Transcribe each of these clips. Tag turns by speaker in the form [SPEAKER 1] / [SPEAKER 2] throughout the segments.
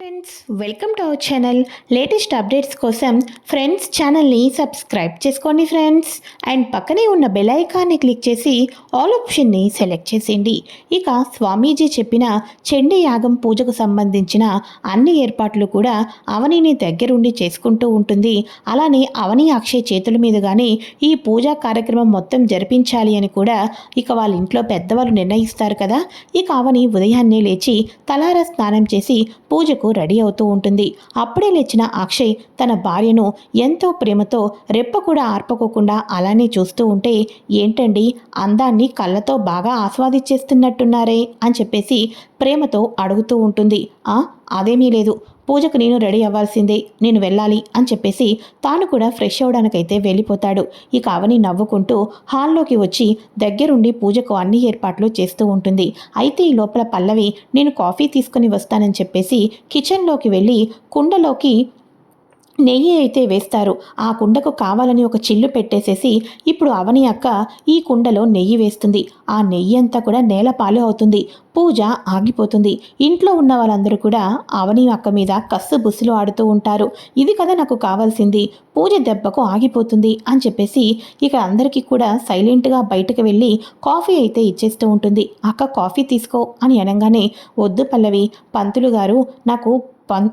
[SPEAKER 1] Friends welcome to our channel latest updates కోసం friends ఛానల్ని subscribe చేసుకోండి ఫ్రెండ్స్ అండ్ పక్కనే ఉన్న బెల్ ఐకాన్ని క్లిక్ చేసి ఆల్ ఆప్షన్ని సెలెక్ట్ చేసేయండి. ఇక స్వామీజీ చెప్పిన చెండి యాగం పూజకు సంబంధించిన అన్ని ఏర్పాట్లు కూడా అవనిని దగ్గరుండి చేసుకుంటూ ఉంటుంది. అలానే అవని అక్షయ్ చేతుల మీదుగానే ఈ పూజా కార్యక్రమం మొత్తం జరిపించాలి అని కూడా ఇక వాళ్ళ ఇంట్లో పెద్దవాళ్ళు నిర్ణయిస్తారు కదా. ఇక అవని ఉదయాన్నే లేచి తలార స్నానం చేసి పూజకు రెడీ అవుతూ ఉంటుంది. అప్పుడే లేచిన అక్షయ్ తన భార్యను ఎంతో ప్రేమతో రెప్ప కూడా ఆర్పకోకుండా అలానే చూస్తూ ఉంటే ఏంటండి? అందాన్ని కళ్ళతో బాగా ఆస్వాదించేస్తున్నట్టున్నారే అని చెప్పేసి ప్రేమతో అడుగుతూ ఉంటుంది. ఆ? అదేమీ లేదు. పూజకు నేను రెడీ అవ్వాల్సిందే. నేను వెళ్ళాలి అని చెప్పేసి తాను కూడా ఫ్రెష్ అవడానికైతే వెళ్ళిపోతాడు. ఇక అవని నవ్వుకుంటూ హాల్లోకి వచ్చి దగ్గరుండి పూజకు అన్ని ఏర్పాట్లు చేస్తూ ఉంటుంది. అయితే ఈ లోపల పల్లవి నేను కాఫీ తీసుకుని వస్తానని చెప్పేసి కిచెన్లోకి వెళ్ళి కుండలోకి నెయ్యి అయితే వేస్తారు. ఆ కుండకు కావాలని ఒక చిల్లు పెట్టేసేసి ఇప్పుడు అవని అక్క ఈ కుండలో నెయ్యి వేస్తుంది. ఆ నెయ్యి అంతా కూడా నేలపాలు అవుతుంది. పూజ ఆగిపోతుంది. ఇంట్లో ఉన్న వాళ్ళందరూ కూడా అవని అక్క మీద కస్సు బుస్సులు ఆడుతూ ఉంటారు. ఇది కదా నాకు కావాల్సింది. పూజ దెబ్బకు ఆగిపోతుంది అని చెప్పేసి ఇక అందరికీ కూడా సైలెంట్గా బయటకు వెళ్ళి కాఫీ అయితే ఇచ్చేస్తూ ఉంటుంది. అక్క కాఫీ తీసుకో అని అనగానే వద్దు పల్లవి పంతులు గారు నాకు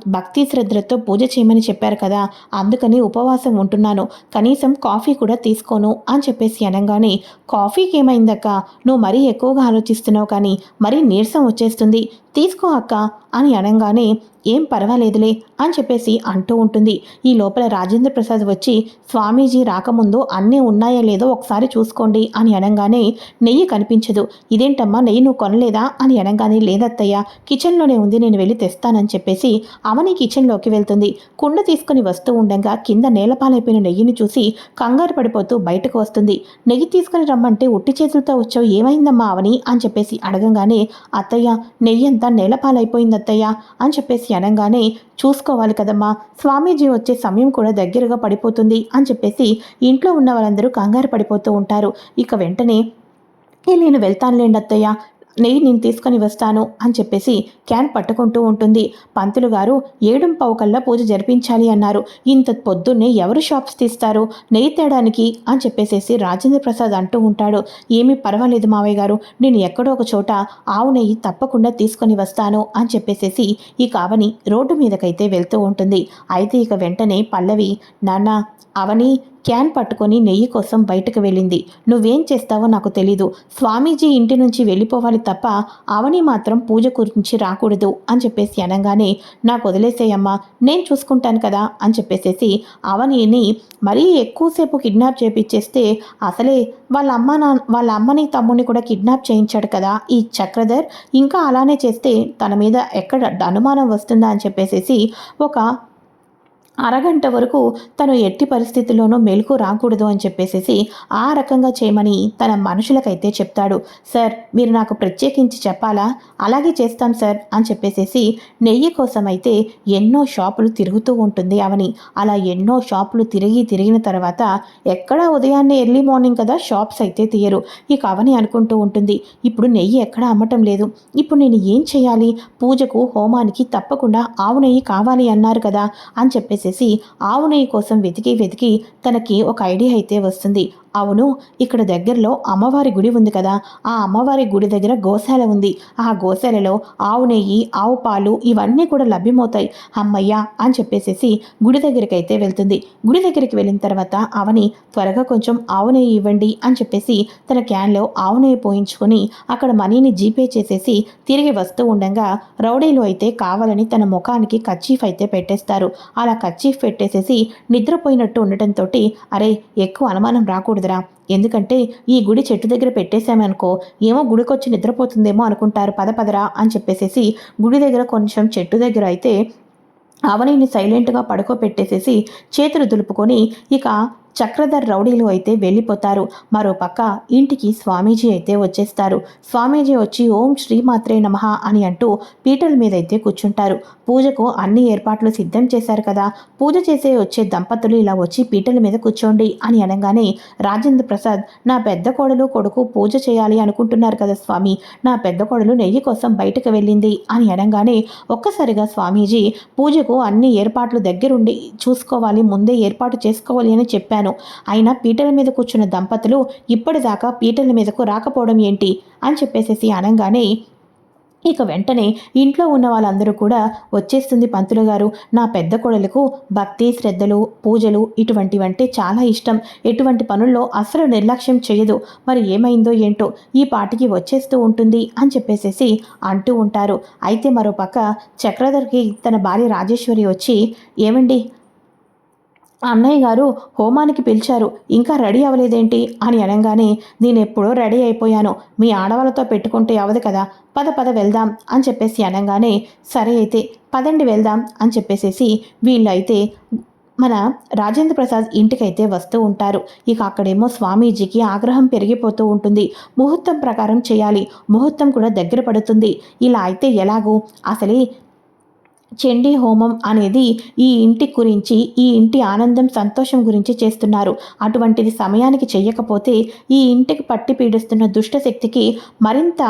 [SPEAKER 1] భక్తి శ్రద్ధలతో పూజ చేయమని చెప్పారు కదా అందుకని ఉపవాసం ఉంటున్నాను. కనీసం కాఫీ కూడా తీసుకోను అని చెప్పేసి అనగానే కాఫీకి ఏమైందక్క నువ్వు మరీ ఎక్కువగా ఆలోచిస్తున్నావు కానీ మరీ నీరసం వచ్చేస్తుంది. తీసుకో అక్క అని అనగానే ఏం పర్వాలేదులే అని చెప్పేసి అంటూ ఉంటుంది. ఈ లోపల రాజేంద్ర ప్రసాద్ వచ్చి స్వామీజీ రాకముందు అన్నీ ఉన్నాయా లేదో ఒకసారి చూసుకోండి అని అనగానే నెయ్యి కనిపించదు. ఇదేంటమ్మా నెయ్యి నువ్వు కొనలేదా? అని అనగానే లేదత్తయ్య కిచెన్లోనే ఉంది నేను వెళ్ళి తెస్తానని చెప్పేసి అవని కిచెన్లోకి వెళ్తుంది. కుండ తీసుకుని వస్తూ ఉండగా కింద నేలపాలైపోయిన నెయ్యిని చూసి కంగారు పడిపోతూ బయటకు వస్తుంది. నెయ్యి తీసుకుని రమ్మంటే ఉట్టి చేతులతో వచ్చావు ఏమైందమ్మా అవని? అని చెప్పేసి అడగంగానే అత్తయ్య నెయ్యి అంతా నేలపాలైపోయింది అత్తయ్య అని చెప్పేసి అనగానే చూసుకోవాలి కదమ్మా స్వామీజీ వచ్చే సమయం కూడా దగ్గరగా పడిపోతుంది అని చెప్పేసి ఇంట్లో ఉన్న వాళ్ళందరూ కంగారు పడిపోతూ ఉంటారు. ఇక వెంటనే నేను వెళ్తానులేండి అత్తయ్య నెయ్యి నేను తీసుకొని వస్తాను అని చెప్పేసి క్యాన్ పట్టుకుంటూ ఉంటుంది. పంతులు గారు ఏడుం పావు కల్లా పూజ జరిపించాలి అన్నారు. ఇంత పొద్దున్నే ఎవరు షాప్స్ తీస్తారు? నెయ్యి తేడానికి అని చెప్పేసేసి రాజేంద్ర ప్రసాద్ అంటూ ఉంటాడు. ఏమీ పర్వాలేదు మావయ్య గారు నేను ఎక్కడో ఒక చోట ఆవు నెయ్యి తప్పకుండా తీసుకొని వస్తాను అని చెప్పేసేసి ఈ కావని రోడ్డు మీదకైతే వెళ్తూ ఉంటుంది. అయితే ఇక వెంటనే పల్లవి నాన్న అవని క్యాన్ పట్టుకొని నెయ్యి కోసం బయటకు వెళ్ళింది. నువ్వేం చేస్తావో నాకు తెలీదు. స్వామీజీ ఇంటి నుంచి వెళ్ళిపోవాలి తప్ప అవని మాత్రం పూజ గురించి రాకూడదు అని చెప్పేసి అనగానే నాకు వదిలేసేయమ్మా నేను చూసుకుంటాను కదా అని చెప్పేసేసి అవనిని మరీ ఎక్కువసేపు కిడ్నాప్ చేపించేస్తే అసలే వాళ్ళ అమ్మ నా వాళ్ళ అమ్మని తమ్ముని కూడా కిడ్నాప్ చేయించాడు కదా ఈ చక్రధర్. ఇంకా అలానే చేస్తే తన మీద ఎక్కడ అనుమానం వస్తుందా అని చెప్పేసేసి ఒక అరగంట వరకు తను ఎట్టి పరిస్థితుల్లోనూ మెలకు రాకూడదు అని చెప్పేసేసి ఆ రకంగా చేయమని తన మనుషులకైతే చెప్తాడు. సార్ మీరు నాకు ప్రత్యేకించి చెప్పాలా? అలాగే చేస్తాం సార్ అని చెప్పేసేసి నెయ్యి కోసం అయితే ఎన్నో షాపులు తిరుగుతూ ఉంటుంది అవని. అలా ఎన్నో షాపులు తిరిగి తిరిగిన తర్వాత ఎక్కడా ఉదయాన్నే ఎర్లీ మార్నింగ్ కదా షాప్స్ అయితే తీయరు. ఇక అవని అనుకుంటూ ఉంటుంది ఇప్పుడు నెయ్యి ఎక్కడా అమ్మటం లేదు. ఇప్పుడు నేను ఏం చేయాలి? పూజకు హోమానికి తప్పకుండా ఆవు నెయ్యి కావాలి అన్నారు కదా అని చెప్పేసి చేసేసి ఆవు నెయ్యి కోసం వెతికి వెతికి తనకి ఒక ఐడియా అయితే వస్తుంది. అవును ఇక్కడ దగ్గరలో అమ్మవారి గుడి ఉంది కదా. ఆ అమ్మవారి గుడి దగ్గర గోశాల ఉంది. ఆ గోశాలలో ఆవు నెయ్యి ఆవు పాలు ఇవన్నీ కూడా లభ్యమవుతాయి. అమ్మయ్య అని చెప్పేసేసి గుడి దగ్గరికి అయితే వెళ్తుంది. గుడి దగ్గరికి వెళ్ళిన తర్వాత అవని త్వరగా కొంచెం ఆవు నెయ్యి ఇవ్వండి అని చెప్పేసి తన క్యాన్లో ఆవు నెయ్యి పోయించుకొని అక్కడ మనీని జీపే చేసేసి తిరిగి వస్తూ ఉండగా రౌడీలు అయితే కావాలని తన ముఖానికి కచ్చీఫ్ అయితే పెట్టేస్తారు. అలా కచ్చీఫ్ పెట్టేసేసి నిద్రపోయినట్టు ఉండటంతో అరే ఎక్కువ అనుమానం రాకూడదు. రాకూడదురా ఎందుకంటే ఈ గుడి చెట్టు దగ్గర పెట్టేశామనుకో ఏమో గుడికొచ్చి నిద్రపోతుందేమో అనుకుంటారు. పద పదరా అని చెప్పేసేసి గుడి దగ్గర కొంచెం చెట్టు దగ్గర అయితే అవనీని సైలెంట్గా పడుకోబెట్టేసేసి చేతులు దులుపుకొని ఇక చక్రధర్ రౌడీలు అయితే వెళ్ళిపోతారు. మరోపక్క ఇంటికి స్వామీజీ అయితే వచ్చేస్తారు. స్వామీజీ వచ్చి ఓం శ్రీమాత్రే నమః అని అంటూ పీటల మీద అయితే కూర్చుంటారు. పూజకు అన్ని ఏర్పాట్లు సిద్ధం చేశారు కదా. పూజ చేసే వచ్చే దంపతులు ఇలా వచ్చి పీటల మీద కూర్చోండి అని అనగానే రాజేంద్ర ప్రసాద్ నా పెద్ద కోడలు కొడుకు పూజ చేయాలి అనుకుంటున్నారు కదా స్వామి. నా పెద్ద కోడలు నెయ్యి కోసం బయటకు వెళ్ళింది అని అనగానే ఒక్కసారిగా స్వామీజీ పూజకు అన్ని ఏర్పాట్లు దగ్గరుండి చూసుకోవాలి ముందే ఏర్పాటు చేసుకోవాలి అని చెప్పాను. అయినా పీటల మీద కూర్చున్న దంపతులు ఇప్పటిదాకా పీటల మీదకు రాకపోవడం ఏంటి? అని చెప్పేసేసి అనగానే ఇక వెంటనే ఇంట్లో ఉన్న వాళ్ళందరూ కూడా వచ్చేస్తుంది పంతులు గారు. నా పెద్ద కొడలకు భక్తి శ్రద్ధలు పూజలు ఇటువంటివంటే చాలా ఇష్టం. ఎటువంటి పనుల్లో అసలు నిర్లక్ష్యం చేయదు. మరి ఏమైందో ఏంటో ఈ పాటికి వచ్చేస్తూ ఉంటుంది అని చెప్పేసేసి అంటూ ఉంటారు. అయితే మరోపక్క చక్రధర్కి తన భార్య రాజేశ్వరి వచ్చి ఏమండి అన్నయ్య గారు హోమానికి పిలిచారు. ఇంకా రెడీ అవ్వలేదేంటి? అని అనగానే నేను ఎప్పుడో రెడీ అయిపోయాను. మీ ఆడవాళ్ళతో పెట్టుకుంటే అవదు కదా. పద పద వెళ్దాం అని చెప్పేసి అనగానే సరే అయితే పదండి వెళ్దాం అని చెప్పేసేసి వీళ్ళైతే మన రాజేంద్ర ప్రసాద్ ఇంటికైతే వస్తూ ఉంటారు. ఇక అక్కడేమో స్వామీజీకి ఆగ్రహం పెరిగిపోతూ ఉంటుంది. ముహూర్తం ప్రకారం చేయాలి. ముహూర్తం కూడా దగ్గర పడుతుంది. ఇలా అయితే ఎలాగూ? అసలే చండీ హోమం అనేది ఈ ఇంటి గురించి ఈ ఇంటి ఆనందం సంతోషం గురించి చేస్తున్నారు. అటువంటిది సమయానికి చెయ్యకపోతే ఈ ఇంటికి పట్టి పీడిస్తున్న దుష్టశక్తికి మరింత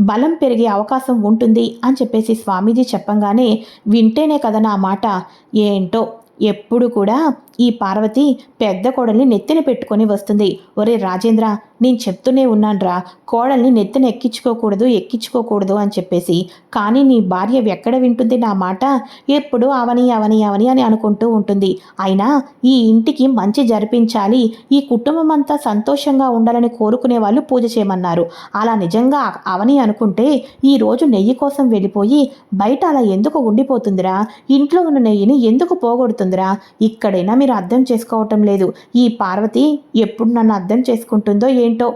[SPEAKER 1] బలం పెరిగే అవకాశం ఉంటుంది అని చెప్పేసి స్వామీజీ చెప్పంగానే వింటేనే కదా నా మాట ఏంటో? ఎప్పుడు కూడా ఈ పార్వతి పెద్ద కోడల్ని నెత్తిన పెట్టుకొని వస్తుంది. ఒరే రాజేంద్ర నేను చెప్తూనే ఉన్నానురా. కోడల్ని నెత్తిన ఎక్కించుకోకూడదు ఎక్కించుకోకూడదు అని చెప్పేసి. కానీ నీ భార్య ఎక్కడ వింటుంది నా మాట? ఎప్పుడు అవని అవని అవని అని అనుకుంటూ ఉంటుంది. అయినా ఈ ఇంటికి మంచి జరిపించాలి. ఈ కుటుంబం అంతా సంతోషంగా ఉండాలని కోరుకునే వాళ్ళు పూజ చేయమన్నారు. అలా నిజంగా అవని అనుకుంటే ఈ రోజు నెయ్యి కోసం వెళ్ళిపోయి బయట అలా ఎందుకు ఉండిపోతుందిరా? ఇంట్లో ఉన్న నెయ్యిని ఎందుకు పోగొడుతుందిరా? ఇక్కడైనా మీరు అర్థం చేసుకోవటం లేదు. ఈ పార్వతి ఎప్పుడు నన్ను అర్థం చేసుకుంటుందో ఏంటో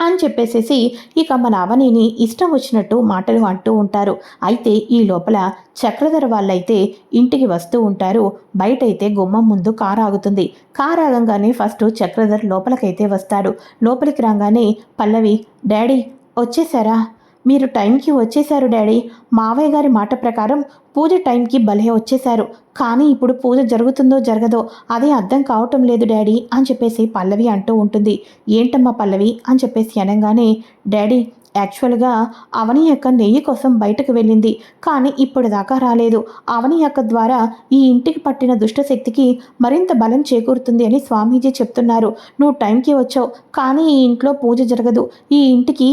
[SPEAKER 1] అని చెప్పేసేసి ఇక మన అవనిని ఇష్టం వచ్చినట్టు మాటలు అంటూ ఉంటారు. అయితే ఈ లోపల చక్రధర వాళ్ళైతే ఇంటికి వస్తూ ఉంటారు. బయటైతే గుమ్మం ముందు కారు ఆగుతుంది. కారు ఆగంగానే ఫస్ట్ చక్రధర్ లోపలికైతే వస్తాడు. లోపలికి రాగానే పల్లవి డాడీ వచ్చేసారా? మీరు టైంకి వచ్చేశారు డాడీ. మావయ్య గారి మాట ప్రకారం పూజ టైంకి భలే వచ్చేశారు. కానీ ఇప్పుడు పూజ జరుగుతుందో జరగదో అదే అర్థం కావటం లేదు డాడీ అని చెప్పేసి పల్లవి అంటూ ఉంటుంది. ఏంటమ్మా పల్లవి అని చెప్పేసి అనగానే డాడీ యాక్చువల్గా అవని యొక్క నెయ్యి కోసం బయటకు వెళ్ళింది. కానీ ఇప్పుడు దాకా రాలేదు. అవని యొక్క ద్వారా ఈ ఇంటికి పట్టిన దుష్టశక్తికి మరింత బలం చేకూరుతుంది అని స్వామీజీ చెప్తున్నారు. నువ్వు టైంకి వచ్చావు. కానీ ఈ ఇంట్లో పూజ జరగదు. ఈ ఇంటికి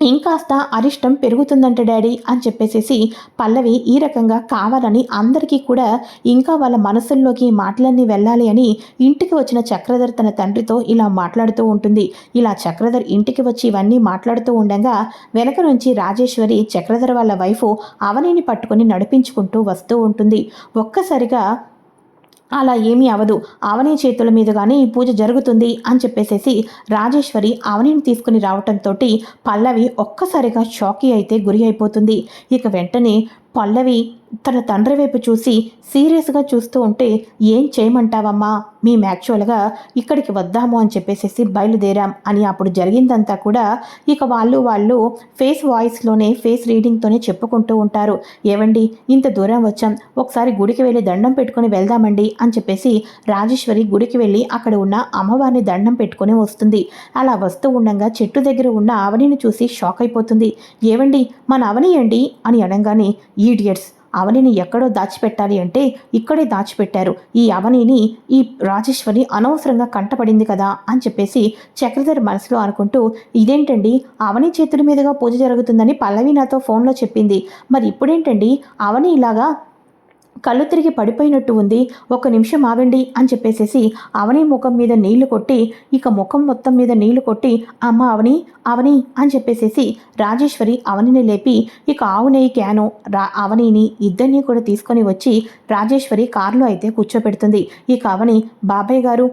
[SPEAKER 1] ఇంకాస్త అరిష్టం పెరుగుతుందంట డాడీ అని చెప్పేసేసి పల్లవి ఈ రకంగా కావాలని అందరికీ కూడా ఇంకా వాళ్ళ మనసుల్లోకి మాటలన్నీ వెళ్ళాలి అని ఇంటికి వచ్చిన చక్రధర్ తన తండ్రితో ఇలా మాట్లాడుతూ ఉంటుంది. ఇలా చక్రధర్ ఇంటికి వచ్చి ఇవన్నీ మాట్లాడుతూ ఉండగా వెనక నుంచి రాజేశ్వరి చక్రధర్ వాళ్ళ వైఫ్ అవనిని పట్టుకొని నడిపించుకుంటూ వస్తూ ఉంటుంది. ఒక్కసారిగా అలా ఏమీ అవదు. అవని చేతుల మీదుగానే ఈ పూజ జరుగుతుంది అని చెప్పేసేసి రాజేశ్వరి అవనిని తీసుకుని రావటంతో పల్లవి ఒక్కసారిగా షాకీ అయితే గురి అయిపోతుంది. ఇక వెంటనే పల్లవి తన తండ్రి వైపు చూసి సీరియస్గా చూస్తూ ఉంటే ఏం చేయమంటావమ్మా? మేము యాక్చువల్గా ఇక్కడికి వద్దాము అని చెప్పేసేసి బయలుదేరాం అని అప్పుడు జరిగిందంతా కూడా ఇక వాళ్ళు వాళ్ళు ఫేస్ వాయిస్లోనే ఫేస్ రీడింగ్తోనే చెప్పుకుంటూ ఉంటారు. ఏవండి ఇంత దూరం వచ్చాం ఒకసారి గుడికి వెళ్ళి దండం పెట్టుకొని వెళ్దామండి అని చెప్పేసి రాజేశ్వరి గుడికి వెళ్ళి అక్కడ ఉన్న అమ్మవారిని దండం పెట్టుకొని వస్తుంది. అలా వస్తూ ఉండగా చెట్టు దగ్గర ఉన్న అవనిని చూసి షాక్ అయిపోతుంది. ఏవండి మన అవని అండి అని అనగానే ఈడియట్స్ అవనిని ఎక్కడో దాచిపెట్టాలి అంటే ఇక్కడే దాచిపెట్టారు. ఈ అవనిని ఈ రాజేశ్వరి అనవసరంగా కంటపడింది కదా అని చెప్పేసి చక్రధర్ మనసులో అనుకుంటూ ఇదేంటండి? అవని చేతుల మీదుగా పూజ జరుగుతుందని పల్లవి నాతో ఫోన్లో చెప్పింది. మరి ఇప్పుడేంటండి? అవని ఇలాగా కళ్ళు తిరిగి పడిపోయినట్టు ఉంది. ఒక నిమిషం ఆగండి అని చెప్పేసేసి అవని ముఖం మీద నీళ్ళు కొట్టి ఇక ముఖం మొత్తం మీద నీళ్ళు కొట్టి అమ్మ అవని అవని అని చెప్పేసేసి రాజేశ్వరి అవనిని లేపి ఇక ఆవు నెయ్యి క్యాను రా అవనిని ఇద్దరిని కూడా తీసుకొని వచ్చి రాజేశ్వరి కారులో అయితే కూర్చోపెడుతుంది ఇక అవని బాబాయ్ గారు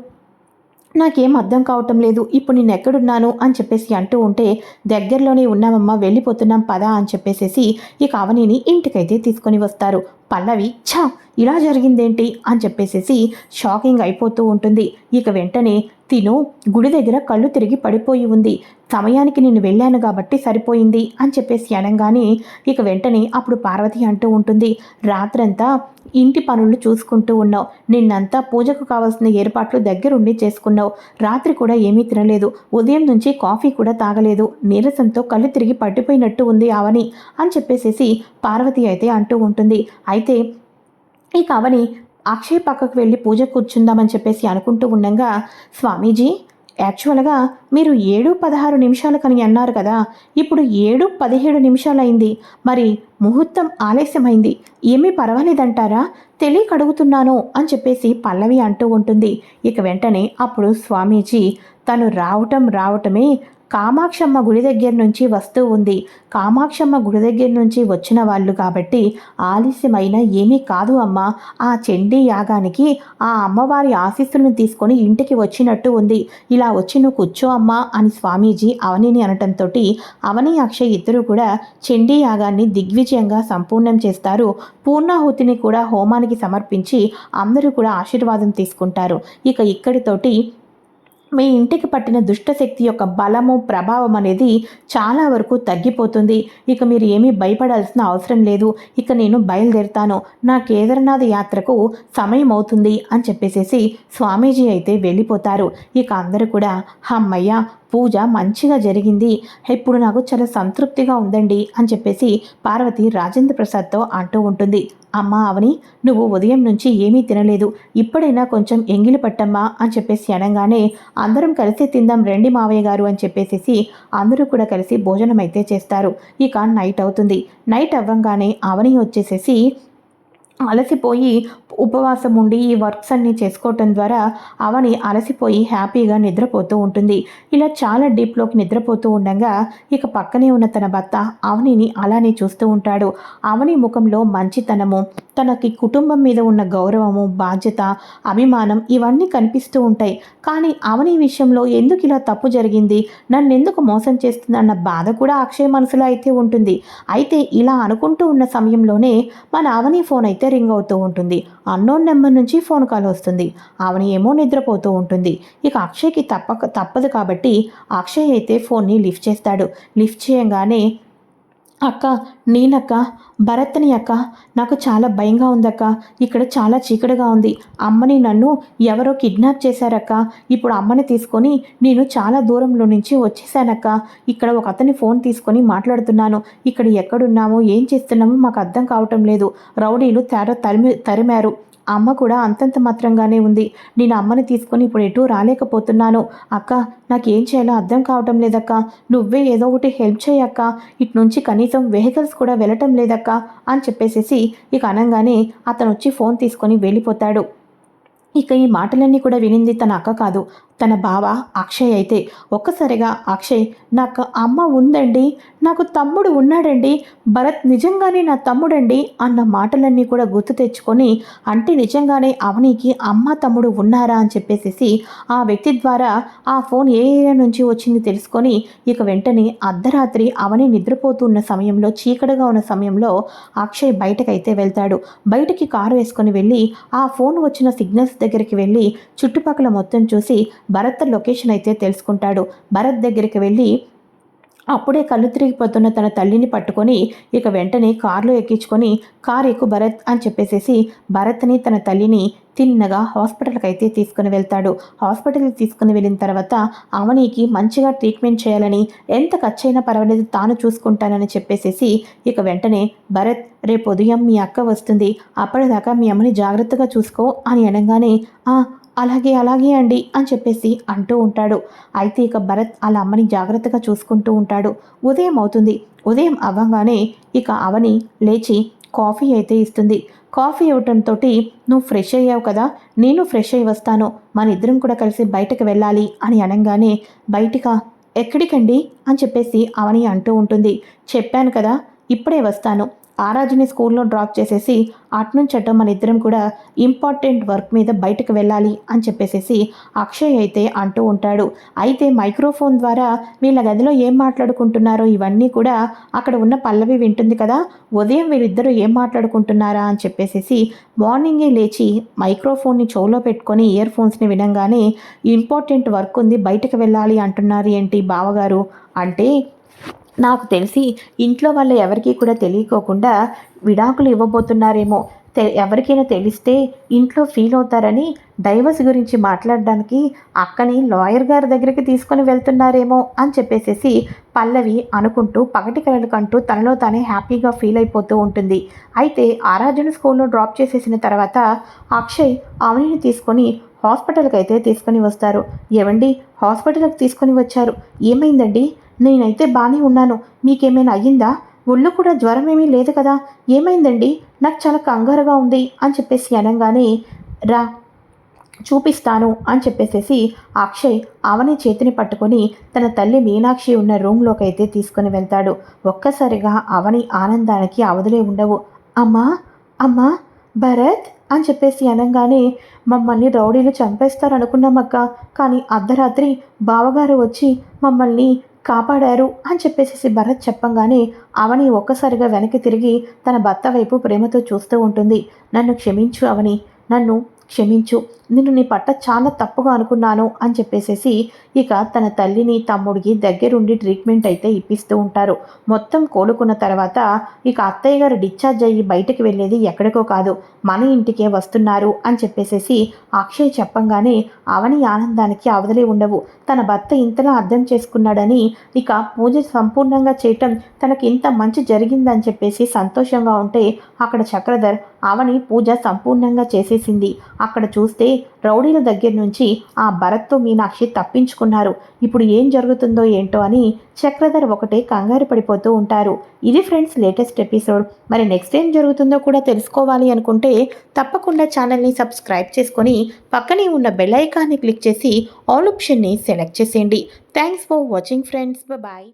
[SPEAKER 1] నాకేం అర్థం కావటం లేదు. ఇప్పుడు నేను ఎక్కడున్నాను? అని చెప్పేసి అంటూ ఉంటే దగ్గరలోనే ఉన్నామమ్మా వెళ్ళిపోతున్నాం పదా అని చెప్పేసేసి ఇక అవనిని ఇంటికైతే తీసుకొని వస్తారు. పల్లవి ఛా ఇలా జరిగిందేంటి? అని చెప్పేసేసి షాకింగ్ అయిపోతూ ఉంటుంది. ఇక వెంటనే తిను గుడి దగ్గర కళ్ళు తిరిగి పడిపోయి ఉంది. సమయానికి నేను వెళ్ళాను కాబట్టి సరిపోయింది అని చెప్పేసి అనగానే ఇక వెంటనే అప్పుడు పార్వతి అంటూ ఉంటుంది. రాత్రంతా ఇంటి పనులు చూసుకుంటూ ఉన్నావు. నిన్నంతా పూజకు కావాల్సిన ఏర్పాట్లు దగ్గరుండి చేసుకున్నావు. రాత్రి కూడా ఏమీ తినలేదు. ఉదయం నుంచి కాఫీ కూడా తాగలేదు. నీరసంతో కళ్ళు తిరిగి పట్టిపోయినట్టు ఉంది ఆవని అని చెప్పేసేసి పార్వతి అయితే అంటూ ఉంటుంది. అయితే ఇక అవని అక్షయ్ పక్కకు వెళ్ళి పూజ కూర్చుందామని చెప్పేసి అనుకుంటూ ఉండగా స్వామీజీ యాక్చువల్గా మీరు ఏడు పదహారు నిమిషాలు కని అన్నారు కదా ఇప్పుడు ఏడు పదిహేడు నిమిషాలైంది. మరి ముహూర్తం ఆలస్యమైంది. ఏమీ పర్వాలేదంటారా? తెలియక అడుగుతున్నాను అని చెప్పేసి పల్లవి అంటూ ఉంటుంది. ఇక వెంటనే అప్పుడు స్వామీజీ తను రావటం రావటమే కామాక్షమ్మ గుడి దగ్గర నుంచి వస్తూ ఉంది. కామాక్షమ్మ గుడి దగ్గర నుంచి వచ్చిన వాళ్ళు కాబట్టి ఆలస్యమైన ఏమీ కాదు అమ్మా. ఆ చండీ యాగానికి ఆ అమ్మవారి ఆశీస్సులను తీసుకొని ఇంటికి వచ్చినట్టు ఉంది. ఇలా వచ్చి నువ్వు కూర్చో అమ్మా అని స్వామీజీ అవనిని అనటంతో అవని అక్షయ్ ఇద్దరు కూడా చండీ యాగాన్ని దిగ్విజయంగా సంపూర్ణం చేస్తారు. పూర్ణాహుతిని కూడా హోమానికి సమర్పించి అందరూ కూడా ఆశీర్వాదం తీసుకుంటారు. ఇక ఇక్కడితోటి మీ ఇంటికి పట్టిన దుష్టశక్తి యొక్క బలము ప్రభావం అనేది చాలా వరకు తగ్గిపోతుంది. ఇక మీరు ఏమీ భయపడాల్సిన అవసరం లేదు. ఇక నేను బయలుదేరుతాను. నా కేదార్నాథ్ యాత్రకు సమయం అవుతుంది అని చెప్పేసేసి స్వామీజీ అయితే వెళ్ళిపోతారు. ఇక అందరూ కూడా అమ్మయ్య పూజ మంచిగా జరిగింది. ఇప్పుడు నాకు చాలా సంతృప్తిగా ఉందండి అని చెప్పేసి పార్వతి రాజేంద్ర ప్రసాద్తో అంటూ ఉంటుంది. అమ్మా అవని నువ్వు ఉదయం నుంచి ఏమీ తినలేదు. ఇప్పుడైనా కొంచెం ఎంగిలి పట్టమ్మా అని చెప్పేసి అనగానే అందరం కలిసి తిందాం రండి మావయ్య గారు అని చెప్పేసేసి అందరూ కూడా కలిసి భోజనం అయితే చేస్తారు. ఇక నైట్ అవుతుంది. నైట్ అవ్వంగానే అవని వచ్చేసేసి అలసిపోయి ఉపవాసం ఉండి ఈ వర్క్స్ అన్నీ చేసుకోవటం ద్వారా అవని అలసిపోయి హ్యాపీగా నిద్రపోతూ ఉంటుంది. ఇలా చాలా డీప్లోకి నిద్రపోతూ ఉండగా ఇక పక్కనే ఉన్న తన భర్త అవనిని అలానే చూస్తూ ఉంటాడు. అవని ముఖంలో మంచితనము తనకి కుటుంబం మీద ఉన్న గౌరవము బాధ్యత అభిమానం ఇవన్నీ కనిపిస్తూ ఉంటాయి. కానీ అవని విషయంలో ఎందుకు ఇలా తప్పు జరిగింది? నన్ను ఎందుకు మోసం చేస్తుందన్న బాధ కూడా అక్షయ మనసులో అయితే ఉంటుంది. అయితే ఇలా అనుకుంటూ ఉన్న సమయంలోనే మన అవని ఫోన్ అయితే రింగ్ అవుతూ ఉంటుంది. అన్నోన్ నెంబర్ నుంచి ఫోన్ కాల్ వస్తుంది. అవని ఏమో నిద్రపోతూ ఉంటుంది. ఇక అక్షయ్కి తప్పక తప్పదు కాబట్టి అక్షయ్ అయితే ఫోన్ని లిఫ్ట్ చేస్తాడు. లిఫ్ట్ చేయగానే అక్క నేనక్క భరత్ని అక్క. నాకు చాలా భయంగా ఉందక్క. ఇక్కడ చాలా చీకటిగా ఉంది. అమ్మని నన్ను ఎవరో కిడ్నాప్ చేశారక్క. ఇప్పుడు అమ్మని తీసుకొని నేను చాలా దూరంలో నుంచి వచ్చేసానక్క. ఇక్కడ ఒక అతని ఫోన్ తీసుకొని మాట్లాడుతున్నాను. ఇక్కడ ఎక్కడున్నామో ఏం చేస్తున్నామో మాకు అర్థం కావటం లేదు. రౌడీలు తేడా తరిమి తరిమారు. అమ్మ కూడా అంతంత మాత్రంగానే ఉంది. నేను అమ్మని తీసుకొని ఇప్పుడు ఎటూ రాలేకపోతున్నాను. అక్క నాకేం చేయాలో అర్థం కావటం లేదక్క. నువ్వే ఏదో ఒకటి హెల్ప్ చేయక్క ఇటు నుంచి కనీసం వెహికల్స్ కూడా వెళ్ళటం లేదక్క అని చెప్పేసేసి ఇక అనగానే అతను వచ్చి ఫోన్ తీసుకొని వెళ్ళిపోతాడు. ఇక ఈ మాటలన్నీ కూడా వినింది తన అక్క కాదు. తన బావ అక్షయ్ అయితే ఒక్కసారిగా అక్షయ్ నాకు అమ్మ ఉందండి నాకు తమ్ముడు ఉన్నాడండి భరత్ నిజంగానే నా తమ్ముడండి అన్న మాటలన్నీ కూడా గుర్తు తెచ్చుకొని అంటే నిజంగానే అవనికి అమ్మ తమ్ముడు ఉన్నారా? అని చెప్పేసి ఆ వ్యక్తి ద్వారా ఆ ఫోన్ ఏ ఏరియా నుంచి వచ్చింది తెలుసుకొని ఇక వెంటనే అర్ధరాత్రి అవని నిద్రపోతున్న సమయంలో చీకటిగా ఉన్న సమయంలో అక్షయ్ బయటకైతే వెళ్తాడు. బయటికి కారు వేసుకొని వెళ్ళి ఆ ఫోన్ వచ్చిన సిగ్నల్స్ దగ్గరికి వెళ్ళి చుట్టుపక్కల మొత్తం చూసి భరత్ లొకేషన్ అయితే తెలుసుకుంటాడు. భరత్ దగ్గరికి వెళ్ళి అప్పుడే కళ్ళు తిరిగిపోతున్న తన తల్లిని పట్టుకొని ఇక వెంటనే కారులో ఎక్కించుకొని కారు ఎక్కువ భరత్ అని చెప్పేసేసి భరత్ని తన తల్లిని తిన్నగా హాస్పిటల్కి అయితే తీసుకుని వెళ్తాడు. హాస్పిటల్కి తీసుకుని వెళ్ళిన తర్వాత అవనీకి మంచిగా ట్రీట్మెంట్ చేయాలని ఎంత ఖర్చైనా పర్వాలేదు తాను చూసుకుంటానని చెప్పేసేసి ఇక వెంటనే భరత్ రేపు ఉదయం మీ అక్క వస్తుంది. అప్పటిదాకా మీ అమ్మని జాగ్రత్తగా చూసుకో అని అనగానే అలాగే అలాగే అండి అని చెప్పేసి అంటూ ఉంటాడు. అయితే ఇక భరత్ వాళ్ళ అమ్మని జాగ్రత్తగా చూసుకుంటూ ఉంటాడు. ఉదయం అవుతుంది. ఉదయం అవ్వగానే ఇక అవని లేచి కాఫీ అయితే ఇస్తుంది. కాఫీ ఇవ్వటంతో నువ్వు ఫ్రెష్ అయ్యావు కదా? నేను ఫ్రెష్ అయ్యి వస్తాను. మన ఇద్దరం కూడా కలిసి బయటకు వెళ్ళాలి అని అనగానే బయటిక? ఎక్కడికండి? అని చెప్పేసి అవని అంటూ ఉంటుంది. చెప్పాను కదా ఇప్పుడే వస్తాను. ఆరాజుని స్కూల్లో డ్రాప్ చేసేసి అట్నుంచి అటు మన ఇద్దరం కూడా ఇంపార్టెంట్ వర్క్ మీద బయటకు వెళ్ళాలి అని చెప్పేసేసి అక్షయ్ అయితే అంటూ ఉంటాడు. అయితే మైక్రోఫోన్ ద్వారా వీళ్ళ గదిలో ఏం మాట్లాడుకుంటున్నారో ఇవన్నీ కూడా అక్కడ ఉన్న పల్లవి వింటుంది కదా. ఉదయం వీళ్ళిద్దరూ ఏం మాట్లాడుకుంటున్నారా అని చెప్పేసేసి మార్నింగే లేచి మైక్రోఫోన్ని చెవులో పెట్టుకొని ఇయర్ ఫోన్స్ని వినంగానే ఇంపార్టెంట్ వర్క్ ఉంది బయటకు వెళ్ళాలి అంటున్నారు ఏంటి బావగారు? అంటే నాకు తెలిసి ఇంట్లో వాళ్ళ ఎవరికీ కూడా తెలియకోకుండా విడాకులు ఇవ్వబోతున్నారేమో. తె ఎవరికైనా తెలిస్తే ఇంట్లో ఫీల్ అవుతారని డైవర్స్ గురించి మాట్లాడడానికి అక్కని లాయర్ గారి దగ్గరికి తీసుకొని వెళ్తున్నారేమో అని చెప్పేసేసి పల్లవి అనుకుంటూ పగటి కలలు కంటూ తనలో తానే హ్యాపీగా ఫీల్ అయిపోతూ ఉంటుంది. అయితే ఆరాధన స్కూల్లో డ్రాప్ చేసేసిన తర్వాత అక్షయ్ అవనిని తీసుకొని హాస్పిటల్కి అయితే తీసుకొని వస్తారు. ఏమండి హాస్పిటల్కి తీసుకొని వచ్చారు. ఏమైందండి? నేనైతే బాగానే ఉన్నాను. మీకేమైనా అయ్యిందా? ఒళ్ళు కూడా జ్వరం ఏమీ లేదు కదా. ఏమైందండి? నాకు చాలా కంగారుగా ఉంది అని చెప్పేసి అనగానే రా చూపిస్తాను అని చెప్పేసేసి అక్షయ్ అవని చేతిని పట్టుకొని తన తల్లి మీనాక్షి ఉన్న రూమ్లోకి అయితే తీసుకొని వెళ్తాడు. ఒక్కసారిగా అవని ఆనందానికి అవధులే ఉండవు. అమ్మా అమ్మా భరత్ అని చెప్పేసి అనగానే మమ్మల్ని రౌడీలు చంపేస్తారనుకున్నామక్క. కానీ అర్ధరాత్రి బావగారు వచ్చి మమ్మల్ని కాపాడారు అని చెప్పేసి భరత్ చెప్పంగానే అవని ఒక్కసారిగా వెనక్కి తిరిగి తన భర్త వైపు ప్రేమతో చూస్తూ ఉంటుంది. నన్ను క్షమించు అవని. నన్ను క్షమించు. నిన్ను నీ పట్ల చాలా తప్పుగా అనుకున్నాను అని చెప్పేసేసి ఇక తన తల్లిని తమ్ముడికి దగ్గరుండి ట్రీట్మెంట్ అయితే ఇప్పిస్తూ ఉంటారు. మొత్తం కోలుకున్న తర్వాత ఇక అత్తయ్య గారు డిశ్చార్జ్ అయ్యి బయటకు వెళ్ళేది ఎక్కడికో కాదు. మన ఇంటికే వస్తున్నారు అని చెప్పేసేసి అక్షయ్ చెప్పంగానే అవని ఆనందానికి అవదలే ఉండవు. తన భర్త ఇంతలా అర్థం చేసుకున్నాడని ఇక పూజ సంపూర్ణంగా చేయటం తనకి ఇంత మంచి జరిగిందని చెప్పేసి సంతోషంగా ఉంటే అక్కడ చక్రధర్ అవని పూజ సంపూర్ణంగా చేసేసింది. అక్కడ చూస్తే రౌడీల దగ్గర నుంచి ఆ భరత్తో మీనాక్షి తప్పించుకున్నారు. ఇప్పుడు ఏం జరుగుతుందో ఏంటో అని చక్రధర్ ఒకటే కంగారు పడిపోతూ ఉంటారు. ఇది ఫ్రెండ్స్ లేటెస్ట్ ఎపిసోడ్. మరి నెక్స్ట్ ఏం జరుగుతుందో కూడా తెలుసుకోవాలి అనుకుంటే తప్పకుండా ఛానల్ని సబ్స్క్రైబ్ చేసుకొని పక్కనే ఉన్న బెల్ ఐకాన్ని క్లిక్ చేసి ఆల్ ఆప్షన్ని సెలెక్ట్ చేసేయండి. Thanks for watching friends. Bye